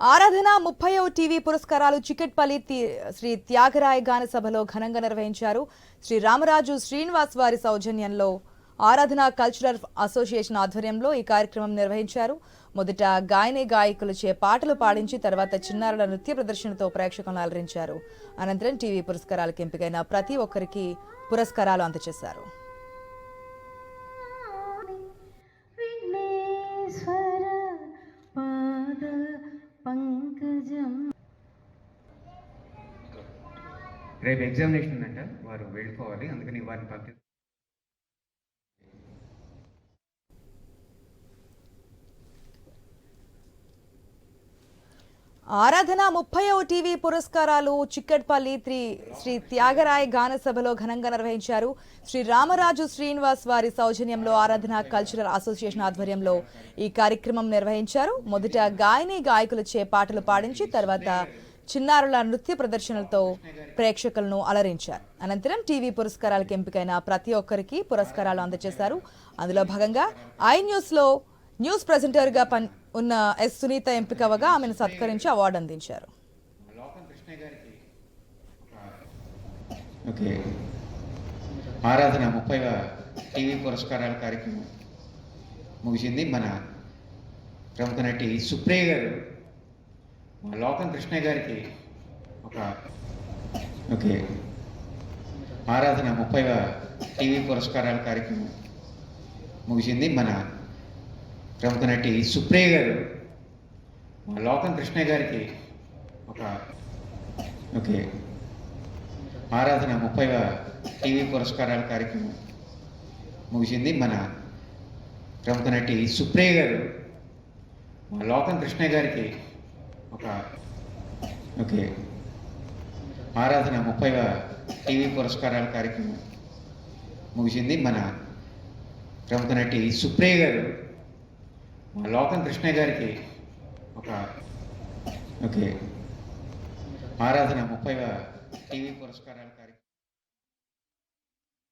ఆరాధన ముప్పైవ టీవీ పురస్కారాలు చికెట్పల్లి శ్రీ త్యాగరాయ గాన సభలో ఘనంగా నిర్వహించారు. శ్రీ రామరాజు శ్రీనివాస్ వారి సౌజన్యంలో ఆరాధన కల్చరల్ అసోసియేషన్ ఆధ్వర్యంలో ఈ కార్యక్రమం నిర్వహించారు. మొదట గాయని గాయకులచే పాటలు పాడించి తర్వాత చిన్నారుల నృత్య ప్రదర్శనతో ప్రేక్షకులను అలరించారు. అనంతరం టీవీ పురస్కారాలకు ఎంపికైన ప్రతి ఒక్కరికి పురస్కారాలు అందజేశారు రేపు ఎగ్జామినేషన్ ఉందంట. వారు వెళ్ళిపోవాలి. అందుకని వారిని పంపి ఆరాధన ముప్పైవ టీవీ పురస్కారాలు చిక్కట్పల్లి శ్రీ శ్రీ త్యాగరాయ గాన సభలో ఘనంగా నిర్వహించారు. శ్రీ రామరాజు శ్రీనివాస్ వారి సౌజన్యంలో ఆరాధన కల్చరల్ అసోసియేషన్ ఆధ్వర్యంలో ఈ కార్యక్రమం నిర్వహించారు. మొదట గాయని గాయకులచే పాటలు పాడించి తర్వాత చిన్నారుల నృత్య ప్రదర్శనలతో ప్రేక్షకులను అలరించారు. అనంతరం టీవీ పురస్కారాలకు ఎంపికైన ప్రతి ఒక్కరికి పురస్కారాలు అందజేశారు. అందులో భాగంగా ఐ న్యూస్లో న్యూస్ ప్రెజెంటర్గా ఉన్న ఎస్ సునీత ఎంపికవగా ఆమెను సత్కరించి అవార్డు అందించారు. ఓకే. ఆరాధన ముప్పైవ టీవీ పురస్కారాల కార్యక్రమం ముగిసింది. మన ప్రముఖ నటి సుప్రియ గారు మా లోకం కృష్ణ గారికి ఒక ఓకే. ఆరాధన ముప్పైవ టీవీ పురస్కారాల కార్యక్రమం ముగిసింది. మన ప్రముఖ నటి సుప్రియ గారు మా లోకం కృష్ణ గారికి ఒక ఓకే. ఆరాధన ముప్పైవ టీవీ పురస్కారాల కార్యక్రమం ముగిసింది. మన ప్రముఖ నటి సుప్రియ గారు మా లోకం కృష్ణ గారికి ఒక ఓకే. ఆరాధన ముప్పైవ టీవీ పురస్కారాల కార్యక్రమం ముగిసింది. మన ప్రముఖ నటి సుప్రియ గారు మా లోకం కృష్ణ గారికి ఒక ఓకే. ఆరాధన ముప్పైవ టీవీ పురస్కారాల కార్యక్రమం